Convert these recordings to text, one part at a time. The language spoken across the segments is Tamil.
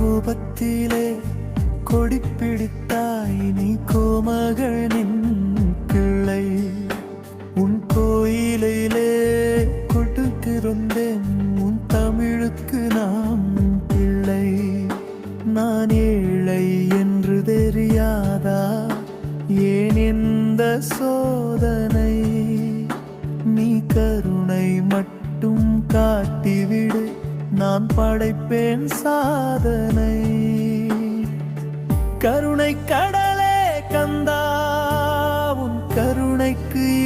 கோபத்திலே கொடி பிடித்தாய் நீ கோமகனின் கிளை உன் கோயிலிலே கொடுத்திருந்தேன் உன் தமிழுக்கு நாம் பிள்ளை. நான் ஏழை என்று தெரியாதா? ஏன் இந்த சோதனை? படைப்பேன் சாதனை. கருணை கடலே கந்தா உன் கருணைக்கு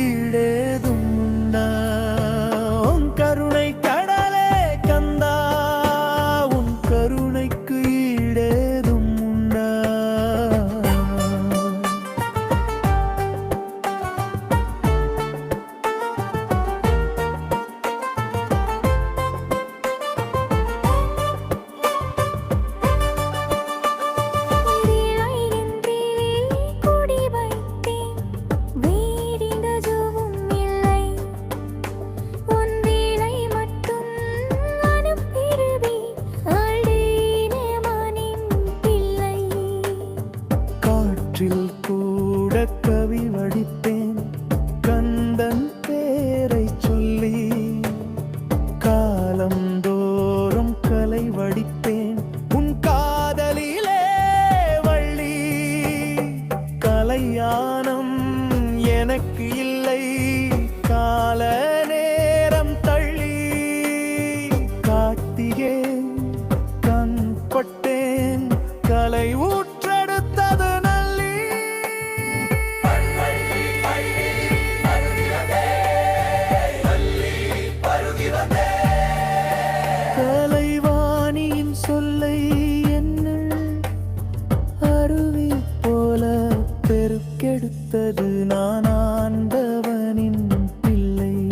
எனக்கு இல்லை. காலை கெடுத்தது நான் ஆண்டவனின் பிள்ளை.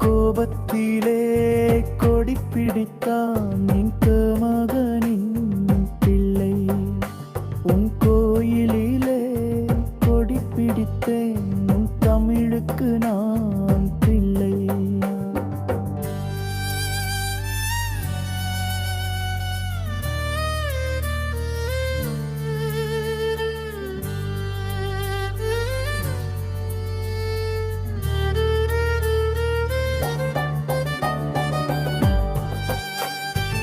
கோபத்திலே கொடி பிடித்தான் என் மகனின் பிள்ளை. உன் கோயிலிலே கொடி பிடித்தேன் உன் தமிழுக்கு நான்